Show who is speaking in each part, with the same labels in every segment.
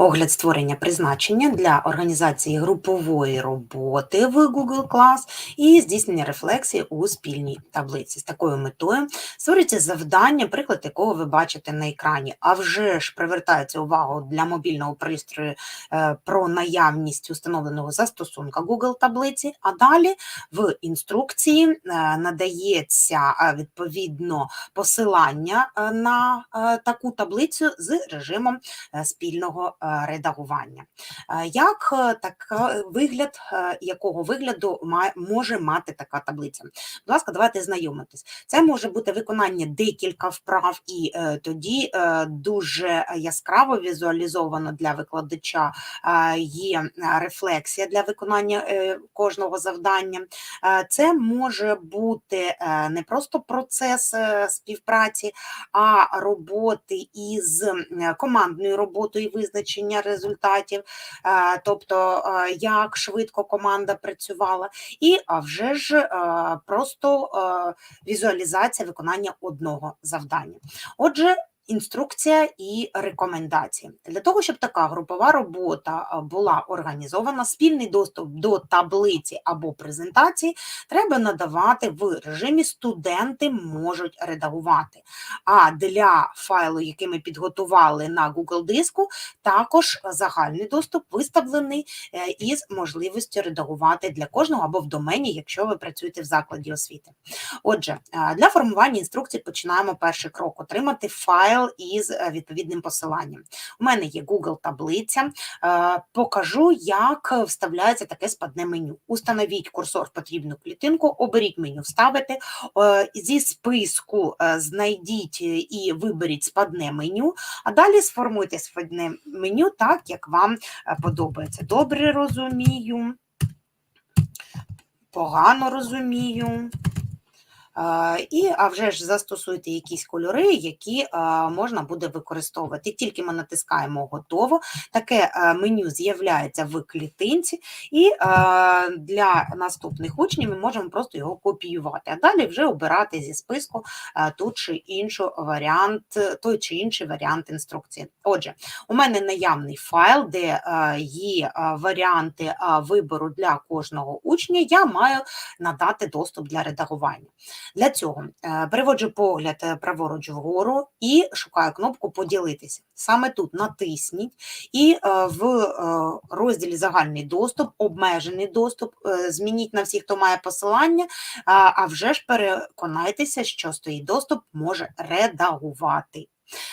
Speaker 1: Огляд створення призначення для організації групової роботи в Google Class і здійснення рефлексії у спільній таблиці. З такою метою створюється завдання, приклад якого ви бачите на екрані. А вже ж привертається увагу для мобільного пристрою е, про наявність установленого застосунка Google таблиці, а далі в інструкції е, надається е, відповідно посилання на таку таблицю з режимом спільного редагування. Е, Як е, така вигляд, е, якого вигляду може мати така таблиця? Будь ласка, давайте знайомитись. Це може бути виконання декілька вправ, і тоді дуже яскраво візуалізовано для викладача є рефлексія для виконання кожного завдання. Це може бути не просто процес співпраці, а роботи із командною роботою і визначення результатів, е, тобто е, як швидко команда працювала, і а вже ж е, просто візуалізація виконання одного завдання. Отже, інструкція і рекомендації. Для того, щоб така групова робота е, була організована, спільний доступ до таблиці або презентації треба надавати в режимі студенти можуть редагувати. А для файлу, який ми підготували на Google диску, також загальний доступ виставлений е, із можливістю редагувати для кожного або в домені, якщо ви працюєте в закладі освіти. Отже, е, для формування інструкцій починаємо перший крок отримати файл із е, відповідним посиланням. У мене є Google таблиця. Е, Покажу, як вставляється таке спадне меню. Установіть курсор в потрібну клітинку, оберіть меню Вставити. Е, Зі списку знайдіть і виберіть спадне меню, а далі сформуйте спадне меню так, як вам подобається. Добре розумію, погано розумію. І, а вже ж застосуйте якісь кольори, які можна буде використовувати. Тільки ми натискаємо готово, таке меню з'являється в клітинці, і для наступних учнів ми можемо просто його копіювати, а далі вже обирати зі списку ту чи іншу варіант, той чи інший варіант інструкції. Отже, у мене наявний файл, де є варіанти вибору для кожного учня. Я маю надати доступ для редагування. Для цього е, переводжу погляд е, праворуч вгору і шукаю кнопку Поділитися. Саме тут натисніть, і е, в розділі Загальний доступ, обмежений доступ, змініть на всіх, хто має посилання, а вже ж переконайтеся, що стоїть доступ може редагувати.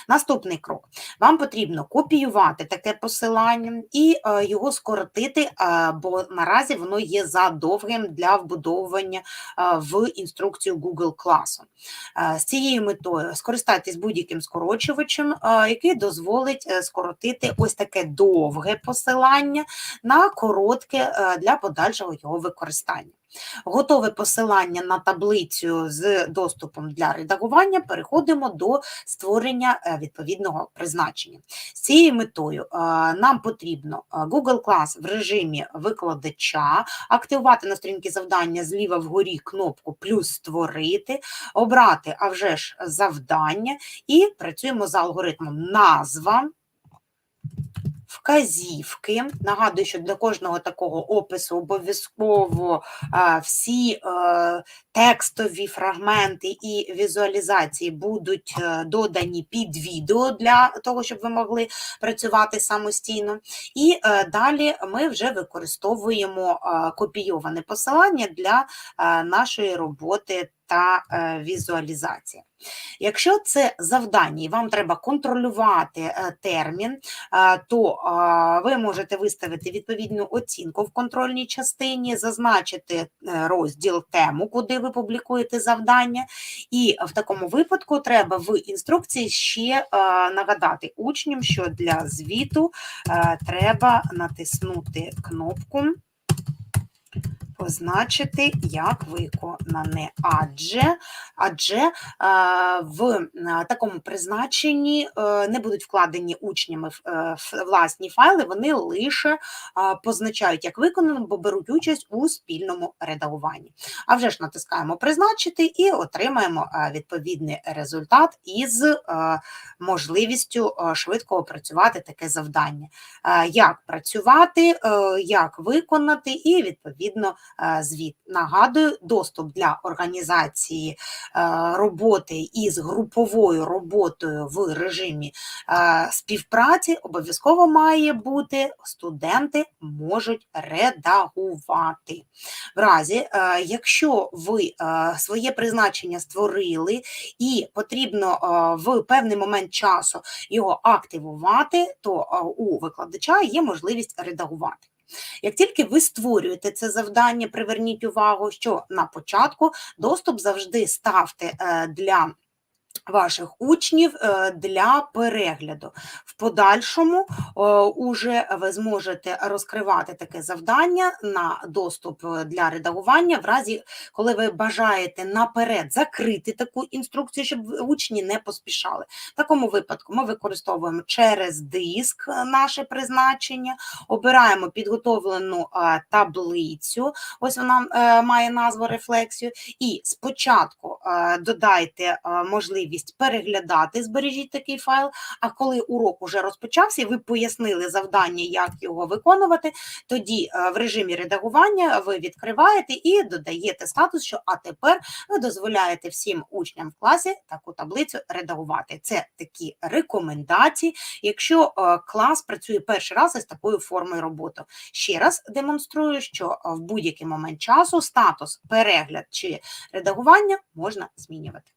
Speaker 1: Наступний крок. Вам потрібно копіювати таке посилання і е, його скоротити, е, бо наразі воно є за довгим для вбудовування е, в інструкцію Google класу. З цією метою скористайтесь будь-яким скорочувачем, який дозволить скоротити ось таке довге посилання на коротке для подальшого його використання. Готове посилання на таблицю з доступом для редагування. Переходимо до створення е, відповідного призначення. З цією метою е, нам потрібно е, Google Class в режимі викладача, активувати на сторінці завдання зліва вгорі кнопку плюс створити, обрати а вже ж завдання і працюємо за алгоритмом назва. Вказівки. Нагадую, що для кожного такого опису обов'язково всі е, текстові фрагменти і візуалізації будуть е, додані під відео для того, щоб ви могли працювати самостійно. І е, далі ми вже використовуємо копійоване посилання для нашої роботи та е, візуалізації. Якщо це завдання і вам треба контролювати е, термін, е, то ви можете виставити відповідну оцінку в контрольній частині, зазначити розділ тему, куди ви публікуєте завдання. І в такому випадку треба в інструкції ще нагадати учням, що для звіту треба натиснути кнопку позначити як виконане, адже, адже е, в е, такому призначенні е, не будуть вкладені учнями в власні файли, вони лише позначають як виконано, бо беруть участь у спільному редагуванні. А вже ж натискаємо призначити і отримаємо відповідний результат із можливістю швидко опрацювати таке завдання. Як працювати, як виконати, і відповідно звіт. Нагадую, доступ для організації е, роботи із груповою роботою в режимі е, співпраці обов'язково має бути. Студенти можуть редагувати. В разі, е, якщо ви е, своє призначення створили і потрібно е, в певний момент часу його активувати, то е, у викладача є можливість редагувати. Як тільки ви створюєте це завдання, приверніть увагу, що на початку доступ завжди ставте е, для ваших учнів е, для перегляду. В подальшому е, уже ви зможете розкривати таке завдання на доступ е, для редагування, в разі, коли ви бажаєте наперед закрити таку інструкцію, щоб учні не поспішали. В такому випадку ми використовуємо через диск наше призначення, обираємо підготовлену таблицю, ось вона має назву рефлексію, і спочатку додайте е, можливість переглядати, збережіть такий файл. А коли урок уже розпочався, ви пояснили завдання, як його виконувати, тоді е, в режимі редагування ви відкриваєте і додаєте статус, що а тепер ви дозволяєте всім учням в класі таку таблицю редагувати. Це такі рекомендації, якщо е, клас працює перший раз із такою формою роботи. Ще раз демонструю, що е, в будь-який момент часу статус перегляд чи редагування можна змінювати.